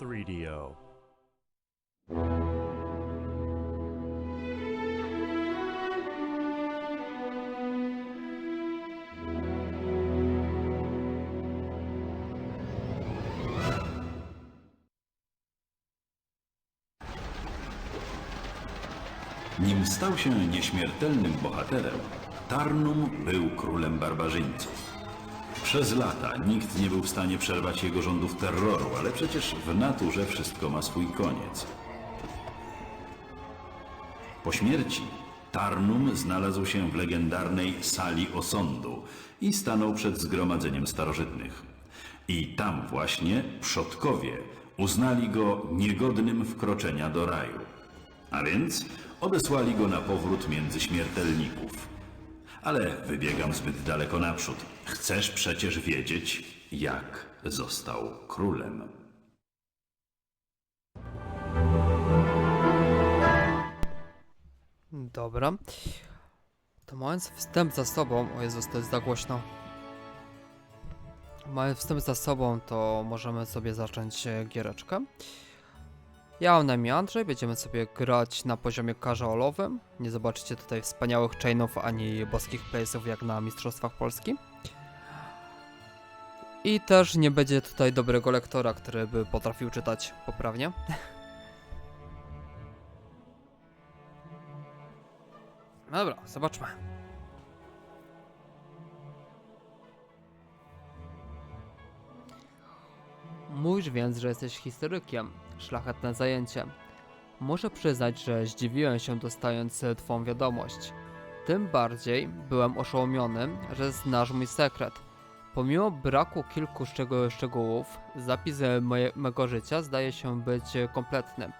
3DO. Nim stał się nieśmiertelnym bohaterem, Tarnum był królem barbarzyńców. Przez lata nikt nie był w stanie przerwać jego rządów terroru, ale przecież w naturze wszystko ma swój koniec. Po śmierci Tarnum znalazł się w legendarnej sali osądu i stanął przed zgromadzeniem starożytnych. I tam właśnie przodkowie uznali go niegodnym wkroczenia do raju. A więc odesłali go na powrót między śmiertelników. Ale wybiegam zbyt daleko naprzód. Chcesz przecież wiedzieć, jak został królem. Dobra. To mając wstęp za sobą. O Jezus, to jest za głośno. Mając wstęp za sobą, to możemy sobie zacząć e, giereczkę. Ja mam na imię Andrzej, będziemy sobie grać na poziomie casualowym. Nie zobaczycie tutaj wspaniałych chainów ani boskich place'ów jak na Mistrzostwach Polski. I też nie będzie tutaj dobrego lektora, który by potrafił czytać poprawnie. No dobra, zobaczmy. Mówisz więc, że jesteś historykiem. Szlachetne zajęcie. Muszę przyznać, że zdziwiłem się dostając e, twą wiadomość. Tym bardziej byłem oszołomiony, że znasz mój sekret. Pomimo braku kilku szczeg- szczegółów, zapis e, moje, mego życia zdaje się być e, kompletny.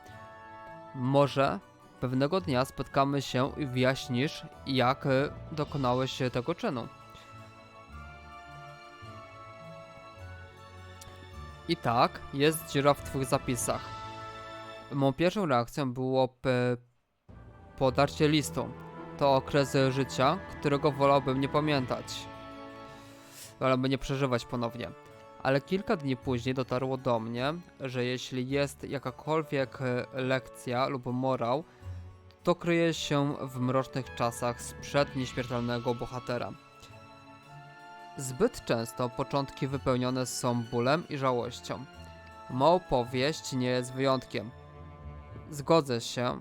Może Pewnego dnia spotkamy się i wyjaśnisz, jak dokonałeś tego czynu. I tak, jest dziura w twych zapisach. Moją pierwszą reakcją było podarcie listu. To okres życia, którego wolałbym nie pamiętać. Wolałbym nie przeżywać ponownie. Ale kilka dni później dotarło do mnie, że jeśli jest jakakolwiek e, lekcja lub morał, to kryje się w mrocznych czasach sprzed nieśmiertelnego bohatera. Zbyt często początki wypełnione są bólem i żałością. Ma opowieść nie jest wyjątkiem. Zgodzę się,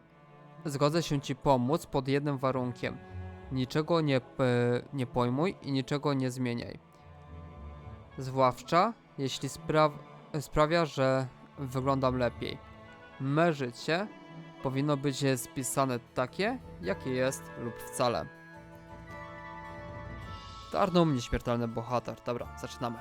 zgodzę się ci pomóc pod jednym warunkiem. Niczego nie, nie pojmuj i niczego nie zmieniaj. Zwłaszcza jeśli spra- sprawia, że wyglądam lepiej. Me życie powinno być spisane takie, jakie jest lub wcale. Tarnum nieśmiertelny bohater. Dobra, zaczynamy.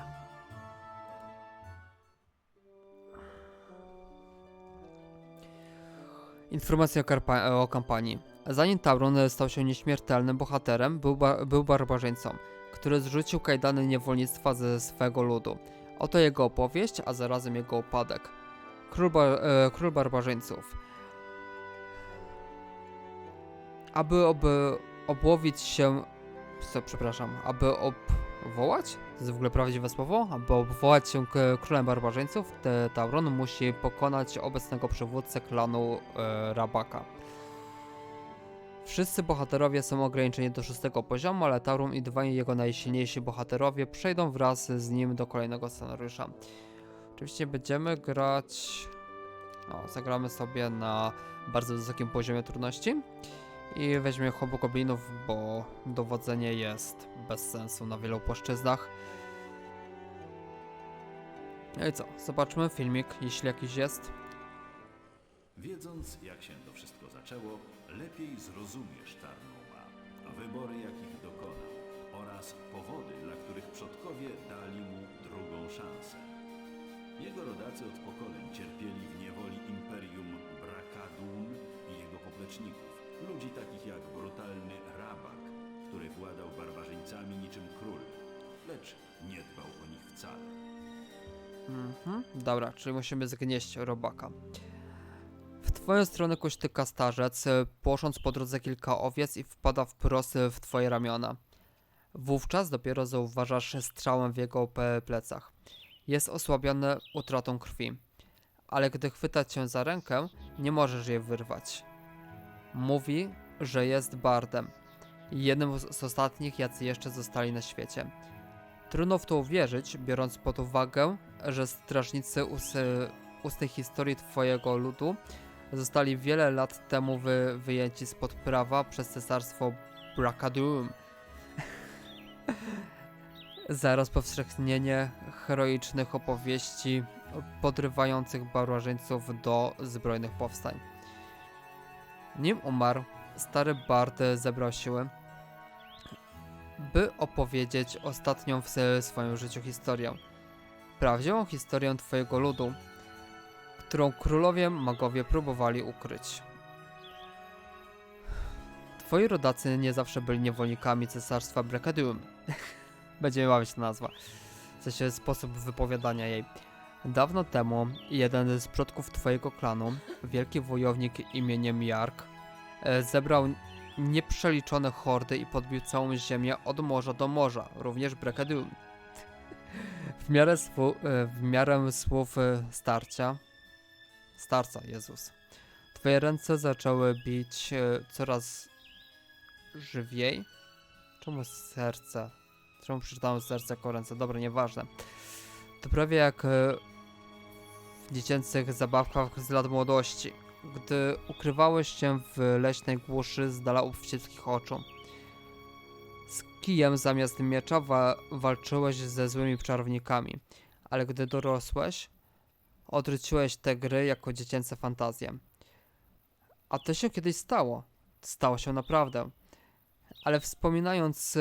Informacja o, o kampanii. Zanim Tauron stał się nieśmiertelnym bohaterem, był, ba- był barbarzyńcą, który zrzucił kajdany niewolnictwa ze swego ludu. Oto jego opowieść, a zarazem jego upadek. Król, ba- e, król barbarzyńców aby oby obłowić się. Co, przepraszam, aby obwołać? To jest w ogóle prawdziwe słowo? Aby obwołać się królem barbarzyńców, Tauron musi pokonać obecnego przywódcę klanu e, Rabaka. Wszyscy bohaterowie są ograniczeni do szóstego poziomu, ale Tauron i dwaj jego najsilniejsi bohaterowie przejdą wraz z nim do kolejnego scenariusza. Oczywiście będziemy grać. No, zagramy sobie na bardzo wysokim poziomie trudności. I weźmie hobogoblinów, bo dowodzenie jest bez sensu na wielu płaszczyznach. No i co? Zobaczmy filmik, jeśli jakiś jest. Wiedząc, jak się to wszystko zaczęło, lepiej zrozumiesz Tarnuma, wybory, jakich dokonał oraz powody, dla których przodkowie dali mu drugą szansę. Jego rodacy od pokoleń cierpieli w niewoli imperium Brakadun i jego popleczników, ludzi takich jak brutalny Rabak, który władał barbarzyńcami niczym król, lecz nie dbał o nich wcale. Mhm. Dobra, czyli musimy zgnieść robaka. W twoją stronę kuśtyka starzec, płosząc po drodze kilka owiec i wpada wprost w twoje ramiona. Wówczas dopiero zauważasz strzałę w jego plecach. Jest osłabiony utratą krwi. ale gdy chwyta cię za rękę, nie możesz jej wyrwać. Mówi, że jest bardem. Jednym z ostatnich, jacy jeszcze zostali na świecie. Trudno w to uwierzyć, biorąc pod uwagę, że strażnicy ustnej historii twojego ludu zostali wiele lat temu wy, wyjęci spod prawa przez cesarstwo Bracadum. Za rozpowszechnienie heroicznych opowieści podrywających barbarzyńców do zbrojnych powstań. Nim umarł, stary Bart zebrał siły, by opowiedzieć ostatnią w swoim życiu historię. Prawdziwą historię twojego ludu, którą królowie magowie próbowali ukryć. Twoi rodacy nie zawsze byli niewolnikami cesarstwa Brekadum. Będzie być nazwa. W sensie sposób wypowiadania jej. Dawno temu jeden z przodków twojego klanu, wielki wojownik imieniem Jark, e, zebrał nieprzeliczone hordy i podbił całą ziemię od morza do morza, również Brekadum. W miarę, e, w miarę słów e, starcia, starca, Jezus, twoje ręce zaczęły bić coraz żywiej. Czemu serce? Czemu przeczytałem serce jako ręce? Dobra, nieważne. To prawie jak dziecięcych zabawkach z lat młodości, gdy ukrywałeś się w leśnej głuszy z dala wszystkich oczu. Z kijem zamiast miecza wa walczyłeś ze złymi czarownikami, ale gdy dorosłeś, odrzuciłeś te gry jako dziecięce fantazje. A to się kiedyś stało. Stało się naprawdę. Ale wspominając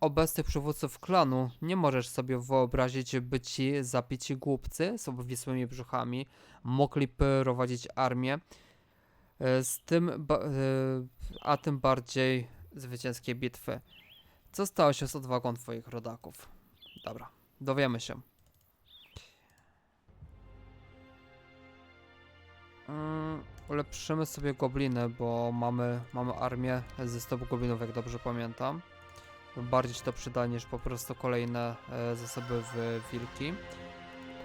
obecnych przywódców klanu, nie możesz sobie wyobrazić, by ci zapici głupcy z obwisłymi brzuchami mogli prowadzić armię, e, z tym, e, a tym bardziej zwycięskie bitwy. Co stało się z odwagą twoich rodaków? Dobra, dowiemy się. Mm, ulepszymy sobie gobliny, bo mamy, mamy armię ze 100 goblinów, jak dobrze pamiętam. Bardziej to przyda niż po prostu kolejne e, zasoby w wilki.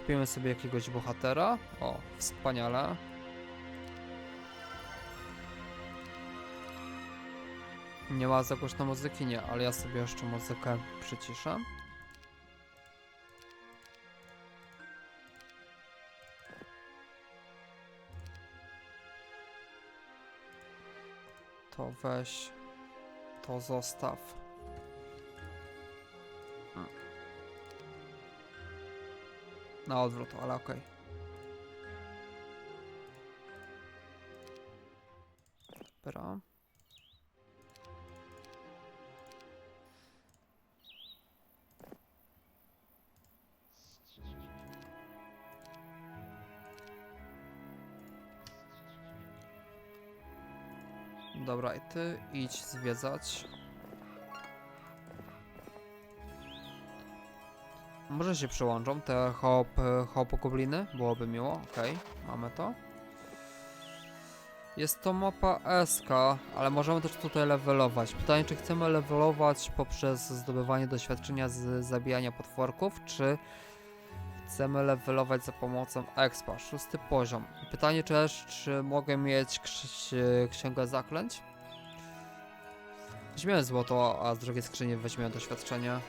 Kupimy sobie jakiegoś bohatera. O, wspaniale. Nie ma za głośno muzyki, nie, ale ja sobie jeszcze muzykę przyciszę. To weź, to zostaw. Na odwrót, ale okej. Dobra. Dobra, i ty idź zwiedzać. Może się przyłączą te hop, hop gobliny? Byłoby miło. Okej, mamy to. Jest to mapa SK, ale możemy też tutaj levelować. Pytanie, czy chcemy levelować poprzez zdobywanie doświadczenia z zabijania potworków, czy chcemy levelować za pomocą expa, szósty poziom. Pytanie też, czy mogę mieć ks- księgę zaklęć? Weźmiemy złoto, a z drugiej skrzyni weźmiemy doświadczenie.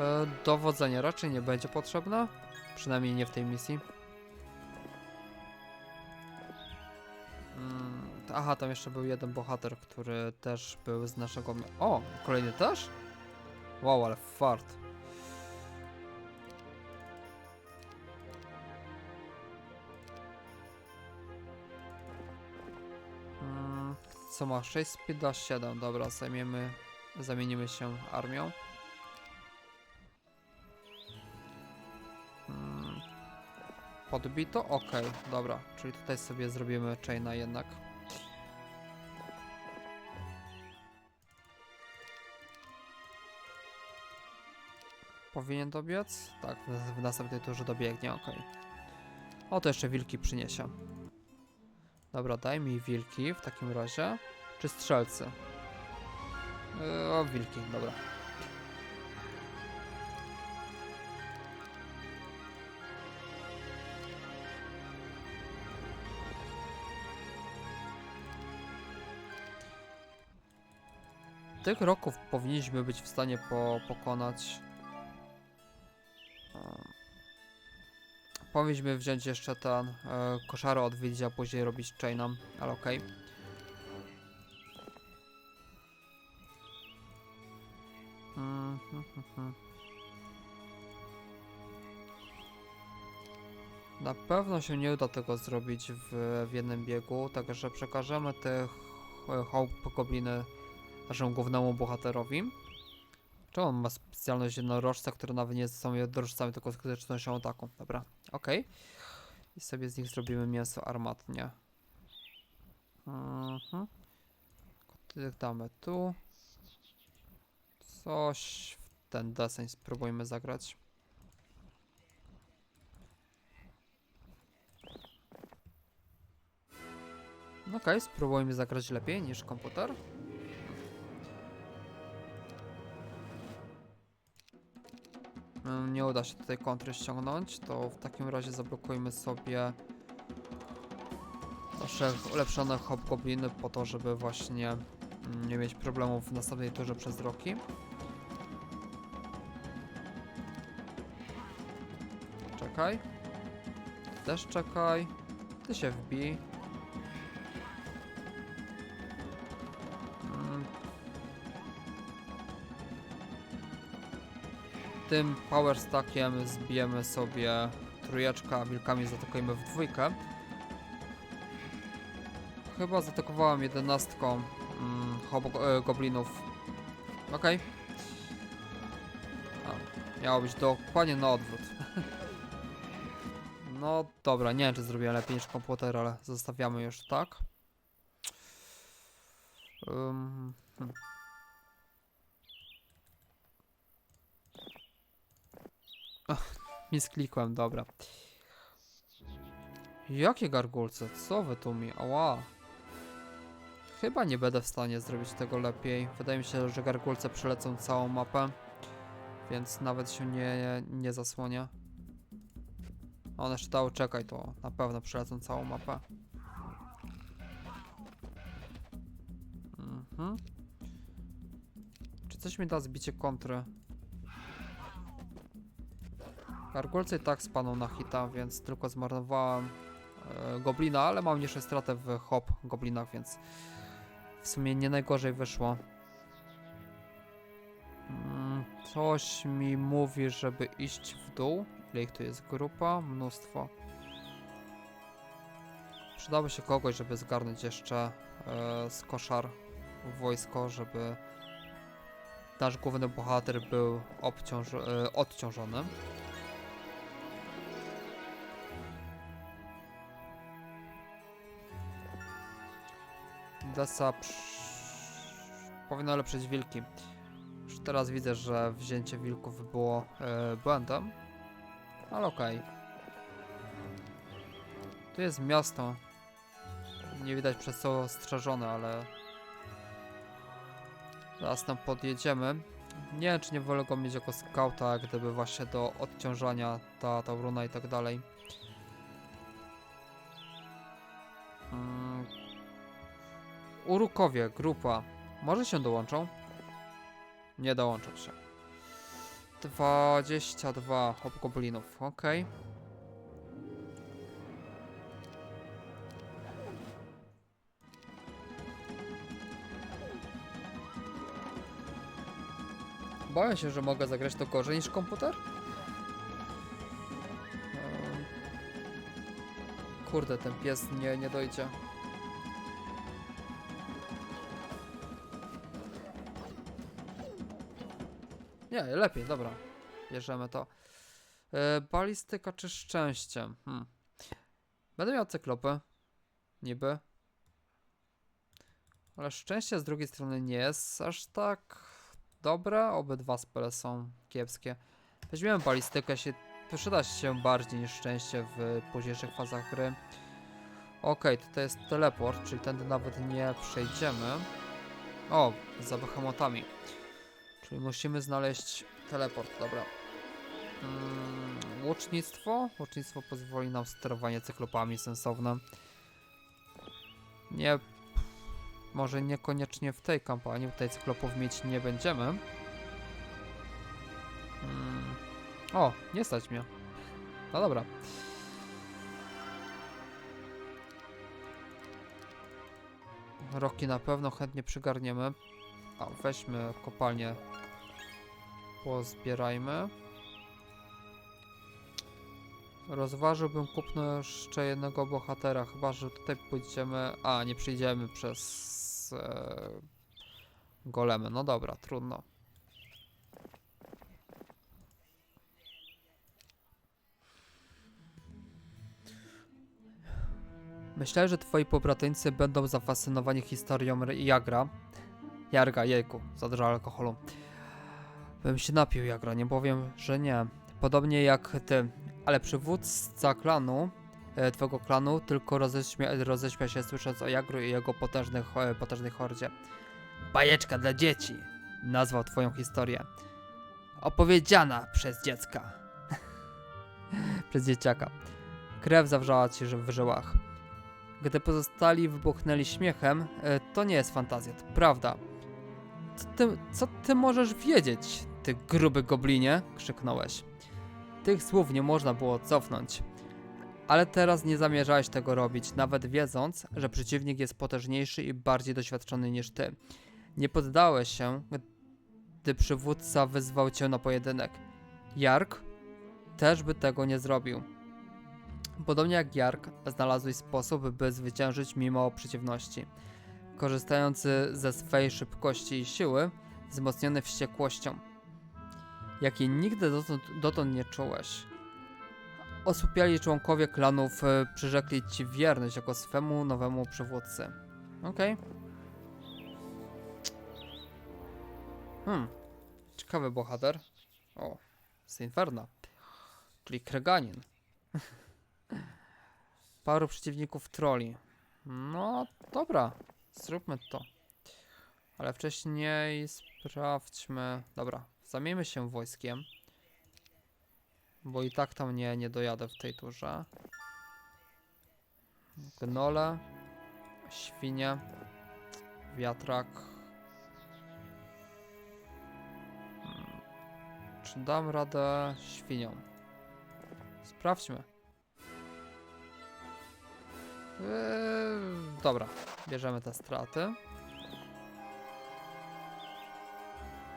E, dowodzenie raczej nie będzie potrzebne, przynajmniej nie w tej misji. Mm, aha, tam jeszcze był jeden bohater, który też był z naszego... O, kolejny też? Wow, ale fart. Mm, Co ma? 6 speeda, 7. Dobra, zajmiemy, zamienimy się armią. Podbito? Okej, dobra. Czyli tutaj sobie zrobimy chaina jednak. Powinien dobiec? Tak, w, następnej turze dobiegnie, okej. O, to jeszcze wilki przyniesie. Dobra, daj mi wilki w takim razie. Czy strzelcy? Yy, o, wilki, dobra. Tych roków powinniśmy być w stanie po, pokonać. Um, powinniśmy wziąć jeszcze ten e, koszarę odwiedzić, a później robić chaina, ale okej. Mm, hm, hm, hm. Na pewno się nie uda tego zrobić w, w jednym biegu, także przekażemy tych e, hobgobliny naszemu głównemu bohaterowi. Czemu on ma specjalność jednorożca, które nawet nie są jednorożcami, tylko skutecznością ataku? Dobra, okej. I sobie z nich zrobimy mięso armatnie. Mhm. Damy tu. Coś w ten deseń spróbujmy zagrać. Okej, spróbujmy zagrać lepiej niż komputer. Nie uda się tutaj kontry ściągnąć, to w takim razie zablokujmy sobie nasze ulepszone hobgobliny po to, żeby właśnie mm, nie mieć problemów w następnej turze przez roki. Czekaj. Też czekaj. Ty się wbij. Tym power stackiem zbijemy sobie trójeczkę, a wilkami zaatakujemy w dwójkę. Chyba zaatakowałem jedenastką mm, e, goblinów. Okej. A, Miało być dokładnie na odwrót. no dobra, nie wiem czy zrobiłem lepiej niż komputer, ale zostawiamy już tak. Ach, misklikłem, dobra. Jakie gargulce? Co wy tu mi? Ała. Chyba nie będę w stanie zrobić tego lepiej. Wydaje mi się, że gargulce przelecą całą mapę. Więc nawet się nie, nie zasłonię. One jeszcze dały czekaj, to na pewno przelecą całą mapę. Mhm. Czy coś mi da zbicie kontry? Gargulce i tak spadną na hita, więc tylko zmarnowałem e, goblina, ale mam jeszcze stratę w hop goblinach, więc w sumie nie najgorzej wyszło. Mm, Coś mi mówi, żeby iść w dół. Ile ich tu jest? Grupa? Mnóstwo. Przydałoby się kogoś, żeby zgarnąć jeszcze e, z koszar wojsko, żeby nasz główny bohater był obciąż, e, odciążony. Psz... powinno lepszyć wilki. Już teraz widzę, że wzięcie wilków było e, błędem. Ale okej. Tu jest miasto. Nie widać przez co strzeżone, ale... Zaraz tam podjedziemy. Nie wiem, czy nie wolę go mieć jako skauta, gdyby właśnie do odciążania ta, ta runa i tak dalej. Urukowie, grupa. Może się dołączą? Nie dołączą się. 22 hobgoblinów, ok. Boję się, że mogę zagrać to gorzej niż komputer. Kurde, ten pies nie, nie dojdzie. Nie, lepiej, dobra. Bierzemy to. E, balistyka czy szczęście? Hmm. Będę miał cyklopy. Niby. Ale szczęście z drugiej strony nie jest aż tak dobre. Obydwa spele są kiepskie. Weźmiemy balistykę, się przyda się bardziej niż szczęście w późniejszych fazach gry. Okej, tutaj jest teleport, czyli tędy nawet nie przejdziemy. O, za behemotami. Czyli musimy znaleźć teleport, dobra. Mm, łucznictwo? Łucznictwo pozwoli nam sterowanie cyklopami sensowne. Nie. Może niekoniecznie w tej kampanii, tutaj cyklopów mieć nie będziemy. Mm. O, nie stać mnie. No dobra. Roki na pewno chętnie przygarniemy. A, weźmy kopalnię. Pozbierajmy. Rozważyłbym kupno jeszcze jednego bohatera, chyba że tutaj pójdziemy. A, nie przyjdziemy przez e, golemy. No dobra, trudno. Myślałem, że twoi pobratyńcy będą zafascynowani historią Jagra. Jarga, jejku, za dużo alkoholu. Bym się napił Jagra, nie powiem, że nie. Podobnie jak ty, ale przywódca klanu, e, twego klanu, tylko roześmia, roześmia się słysząc o Jagru i jego potężnych, e, potężnej hordzie. Bajeczka dla dzieci, nazwał twoją historię. Opowiedziana przez dziecka. przez dzieciaka. Krew zawrzała ci w żyłach. Gdy pozostali wybuchnęli śmiechem, e, to nie jest fantazja, to prawda. Co ty, co ty możesz wiedzieć, ty gruby goblinie? krzyknąłeś. Tych słów nie można było cofnąć. Ale teraz nie zamierzałeś tego robić, nawet wiedząc, że przeciwnik jest potężniejszy i bardziej doświadczony niż ty. Nie poddałeś się, gdy przywódca wyzwał cię na pojedynek. Jark też by tego nie zrobił. Podobnie jak Jark, znalazłeś sposób, by zwyciężyć mimo przeciwności. Korzystając ze swej szybkości i siły, wzmocniony wściekłością, jakiej nigdy dotąd, dotąd nie czułeś. Osłupiali członkowie klanów e, przyrzekli ci wierność jako swemu nowemu przywódcy. Okej. Hmm. Ciekawy bohater. O, z Inferna. Czyli Kreganin. Paru przeciwników troli. No, dobra. Zróbmy to. Ale wcześniej sprawdźmy. Dobra, zamieńmy się wojskiem. Bo i tak tam nie, nie dojadę w tej turze. Gnole. Świnie. Wiatrak. Hmm. Czy dam radę świniom? Sprawdźmy. Eee, dobra, bierzemy te straty.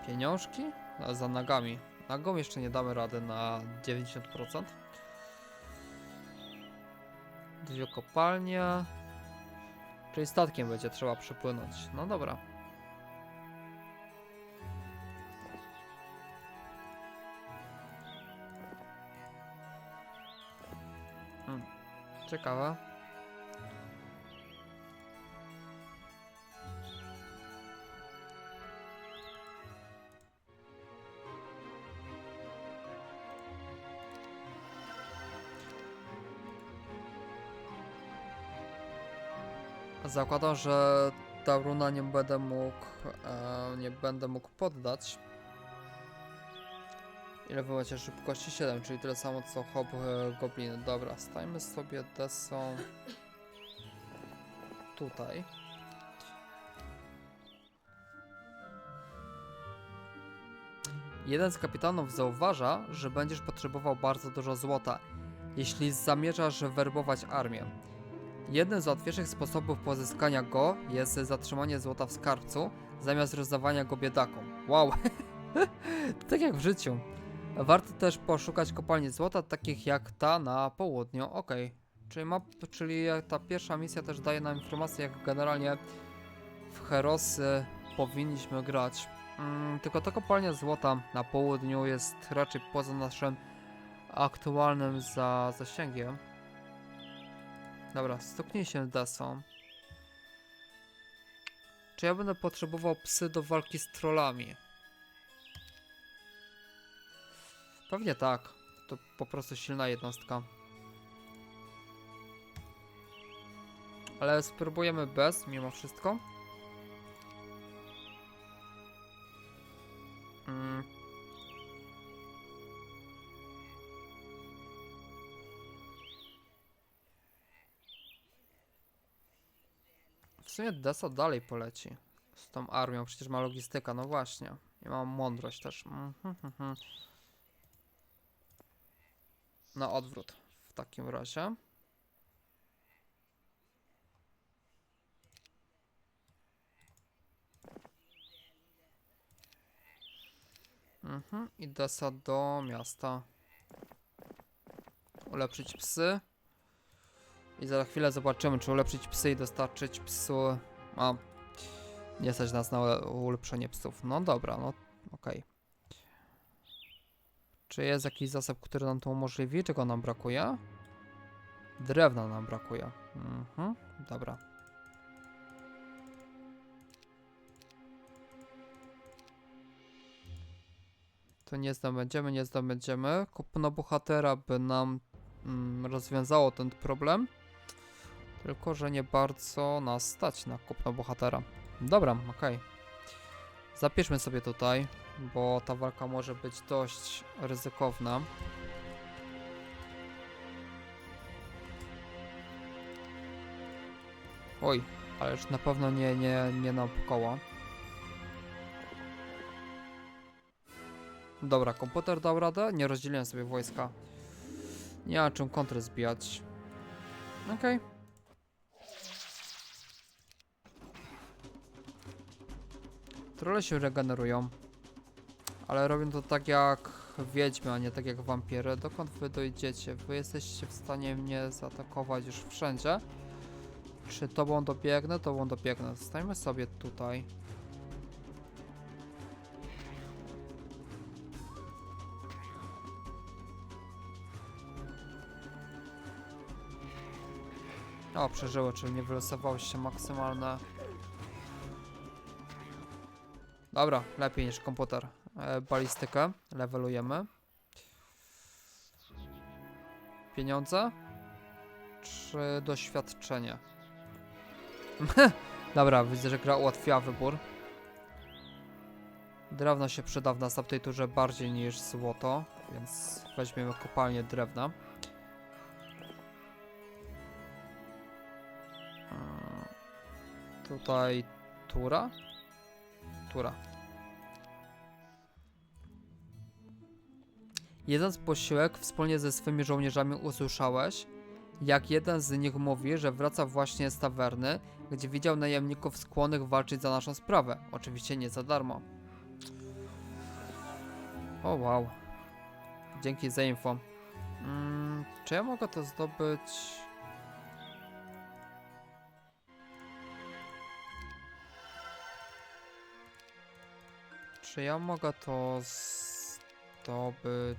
Pieniążki? Za nagami. Nagą jeszcze nie damy rady na 90%. Dwie kopalnie. Czyli statkiem będzie trzeba przypłynąć. No dobra. Hmm. Ciekawe. Zakładam, że ta runa nie będę mógł, e, nie będę mógł poddać. Ile wy macie szybkości? 7, czyli tyle samo co hop e, gobliny. Dobra, stajmy sobie desą tutaj. Jeden z kapitanów zauważa, że będziesz potrzebował bardzo dużo złota, jeśli zamierzasz werbować armię. Jednym z łatwiejszych sposobów pozyskania go jest zatrzymanie złota w skarbcu, zamiast rozdawania go biedakom. Wow, tak jak w życiu. Warto też poszukać kopalni złota, takich jak ta na południu. Okej, czyli, ma, czyli ta pierwsza misja też daje nam informację, jak generalnie w Herosy powinniśmy grać. Mm, tylko ta kopalnia złota na południu jest raczej poza naszym aktualnym za zasięgiem. Dobra, stuknij się desą. Czy ja będę potrzebował psy do walki z trollami? Pewnie tak. To po prostu silna jednostka. Ale spróbujemy bez, mimo wszystko. Sumie Desa dalej poleci. Z tą armią, przecież ma logistyka, no właśnie. I ma mądrość też. Mhm, mhm. Na odwrót w takim razie. Mhm, i Desa do miasta. Ulepszyć psy. I za chwilę zobaczymy, czy ulepszyć psy i dostarczyć psu. A, nie stać nas na ule- ulepszenie psów. No dobra, no okej. Czy jest jakiś zasób, który nam to umożliwi? Czego nam brakuje? Drewna nam brakuje. Mhm, dobra. To nie zdobędziemy, nie zdobędziemy. Kupno bohatera by nam mm, rozwiązało ten problem. Tylko, że nie bardzo nas stać na kupno bohatera. Dobra, okej. Zapiszmy sobie tutaj, bo ta walka może być dość ryzykowna. Oj, ale już na pewno nie, nie, nie naokoło. Dobra, komputer dał radę, nie rozdzieliłem sobie wojska. Nie ma czym kontry zbijać. Okej. Trolle się regenerują. Ale robią to tak jak wiedźmy, a nie tak jak wampiry. Dokąd wy dojdziecie? Wy jesteście w stanie mnie zaatakować już wszędzie. Czy tobą dobiegnę? Tobą dobiegnę. Zostańmy sobie tutaj. O, przeżyły, czyli nie wylosowało się maksymalne. Dobra, lepiej niż komputer. E, balistykę levelujemy. Pieniądze? Czy doświadczenie? Dobra, widzę, że gra ułatwiła wybór. Drewno się przyda w następnej turze bardziej niż złoto, więc weźmiemy kopalnię drewna. Mm, Tutaj tura? Tura. Jedząc posiłek wspólnie ze swymi żołnierzami usłyszałeś, jak jeden z nich mówi, że wraca właśnie z tawerny, gdzie widział najemników skłonnych walczyć za naszą sprawę. Oczywiście nie za darmo. O wow. Dzięki za info. Mm, czy ja mogę to zdobyć? Czy ja mogę to zdobyć?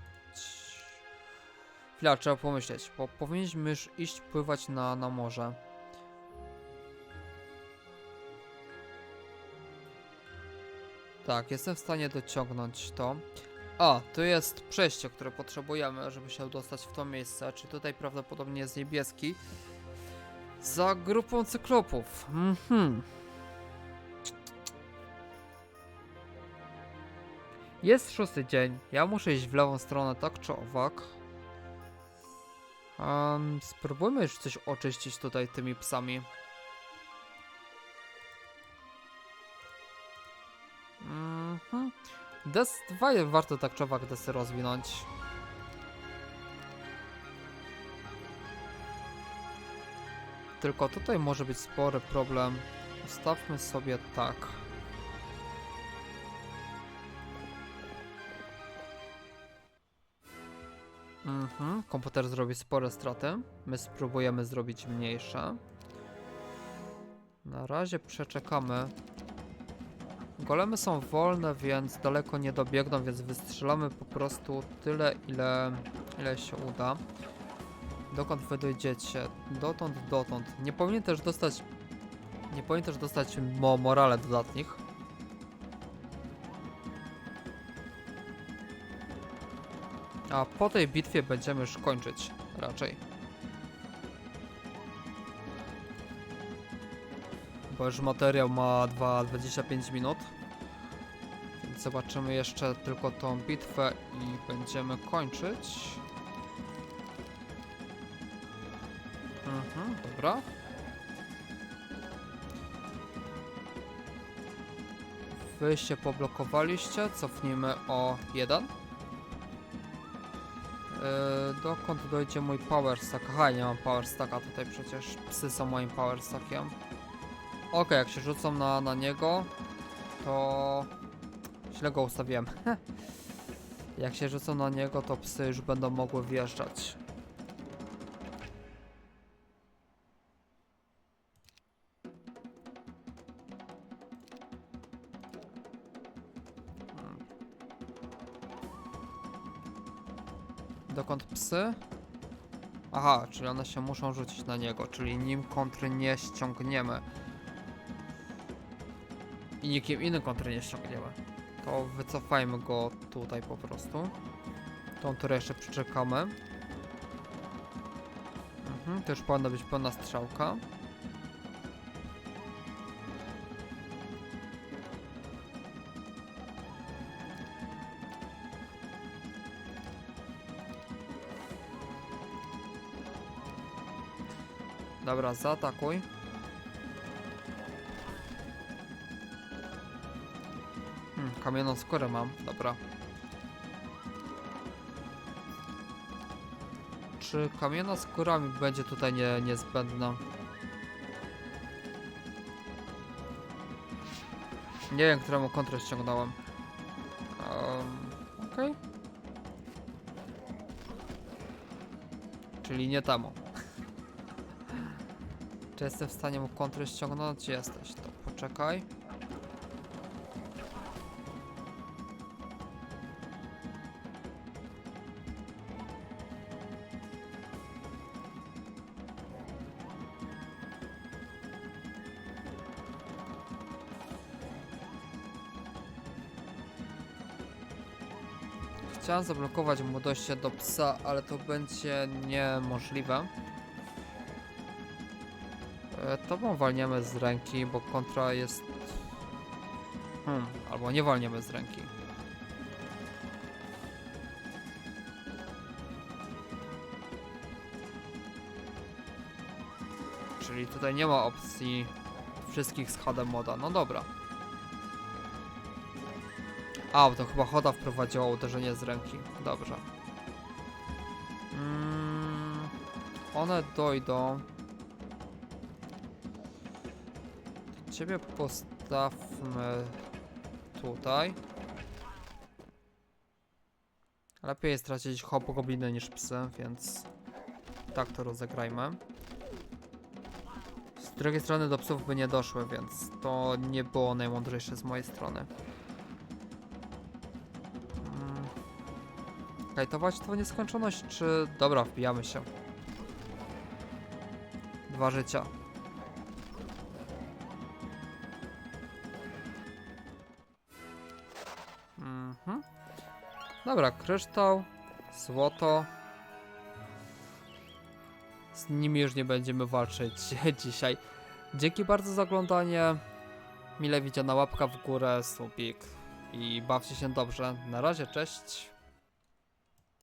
Chwila, trzeba pomyśleć, bo powinniśmy już iść pływać na, na morze. Tak, jestem w stanie dociągnąć to. A, tu jest przejście, które potrzebujemy, żeby się dostać w to miejsce. Czy tutaj prawdopodobnie jest niebieski? Za grupą cyklopów. Mhm. Jest szósty dzień. Ja muszę iść w lewą stronę, tak czy owak. Um, spróbujmy już coś oczyścić tutaj tymi psami. Mhm. Des 2 warto tak czy owak desy rozwinąć. Tylko tutaj może być spory problem. Ustawmy sobie tak. Mhm, komputer zrobi spore straty. My spróbujemy zrobić mniejsze. Na razie przeczekamy. Golemy są wolne, więc daleko nie dobiegną, więc wystrzelamy po prostu tyle, ile, ile się uda. Dokąd wy dojdziecie? Dotąd, dotąd. Nie powinien też dostać... Nie powinien też dostać mo morale dodatnich. A po tej bitwie będziemy już kończyć raczej. Bo już materiał ma 2, 25 minut. Więc zobaczymy jeszcze tylko tą bitwę i będziemy kończyć. Mhm, dobra. Wy się poblokowaliście, cofnijmy o jeden. Yy, dokąd dojdzie mój power stack? Aha, nie mam power stacka tutaj przecież. Psy są moim power stackiem. Okej, jak się rzucą na, na niego, to źle go ustawiłem. jak się rzucą na niego, to psy już będą mogły wjeżdżać. Psy? Aha, czyli one się muszą rzucić na niego, czyli nim kontry nie ściągniemy. I nikim innym kontry nie ściągniemy. To wycofajmy go tutaj po prostu. Tą turę jeszcze przeczekamy. Mhm, to już powinna być pełna strzałka. Dobra, zaatakuj. Hmm, kamioną skórę mam, dobra. Czy kamienna skóra mi będzie tutaj nie, niezbędna? Nie wiem, któremu kontrę ściągnąłem. Um, Okej. Czyli nie temu. Czy jestem w stanie mu kontrę ściągnąć? Jesteś, to poczekaj. Chciałem zablokować mu dojście do psa, ale to będzie niemożliwe. Tobą walniemy z ręki, bo kontra jest... Hmm, albo nie walniemy z ręki. Czyli tutaj nie ma opcji wszystkich z HD moda. No dobra. A, to chyba Hoda wprowadziła uderzenie z ręki. Dobrze. Mm, one dojdą. Ciebie postawmy tutaj. Lepiej jest tracić hobgobliny niż psy, więc tak to rozegrajmy. Z drugiej strony do psów by nie doszły, więc to nie było najmądrzejsze z mojej strony. Mm. Kajtować to nieskończoność, czy... Dobra, wbijamy się. Dwa życia. Dobra, kryształ, złoto. Z nimi już nie będziemy walczyć dzisiaj. Dzięki bardzo za oglądanie. Mile widziana łapka w górę, słupik. I bawcie się dobrze. Na razie, cześć.